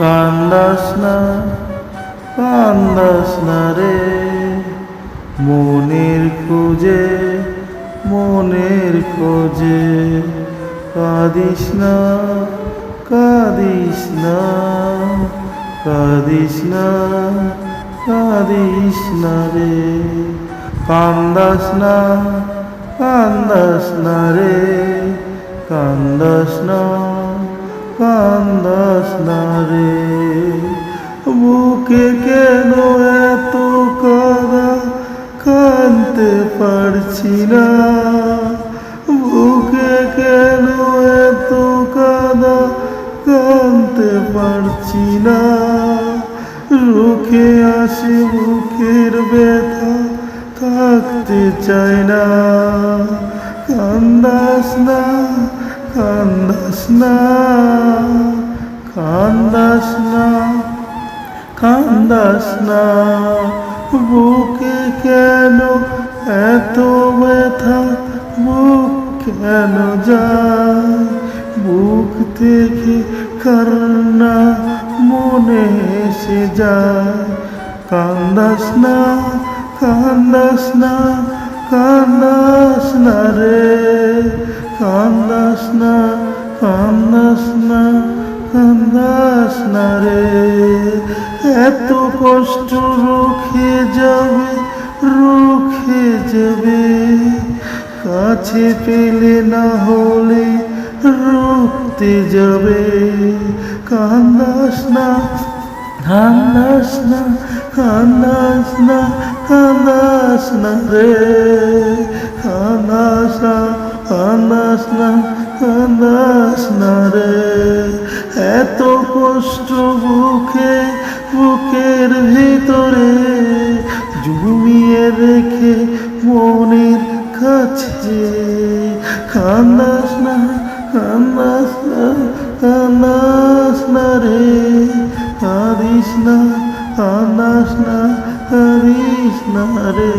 কান্দাস না কান্দাস না রে। মনের খোঁজে মনের খোঁজে। কাঁদিস না কাঁদিস না কাঁদিস না কাঁদিস না রে। কান্দাস না কান্দাস না রে কান্দাস না কান্দাস না রে। বুকে কেন এত কাদা? কানতে পারছি না। বুকে কেন এত কাদা? কানতে পারছি না। রুখে আসে বুকের ব্যথা, থাকতে চাই না। কান্দাস না কান্দাস না কান্দাস না কান্দাস না বুকে কেন এত ব্যথা বুক কেন যায় বুক থেকে কান্না মনে এসে যায় কান্দাস না কান্দাস না কান্দাস না রে কান্দাস না কান্দাস না কান্দাস না রে। এত কষ্ট রুখে যাবে রুখে যাবে। কাছে পেলে না হলে রুখতে যাবে। কান্দাস না কান্দাস না কান্দাস না কান্দাস না রে। কান্দাস না কান্দাস না কান্দাস না রে। এত কষ্ট বুকে, বুকের ভিতরে জমিয়ে রেখে মনের কাছে। কান্দাস না কান্দাস না কান্দাস না রে। কাঁদিস না কান্দাস না কাঁদিস না রে।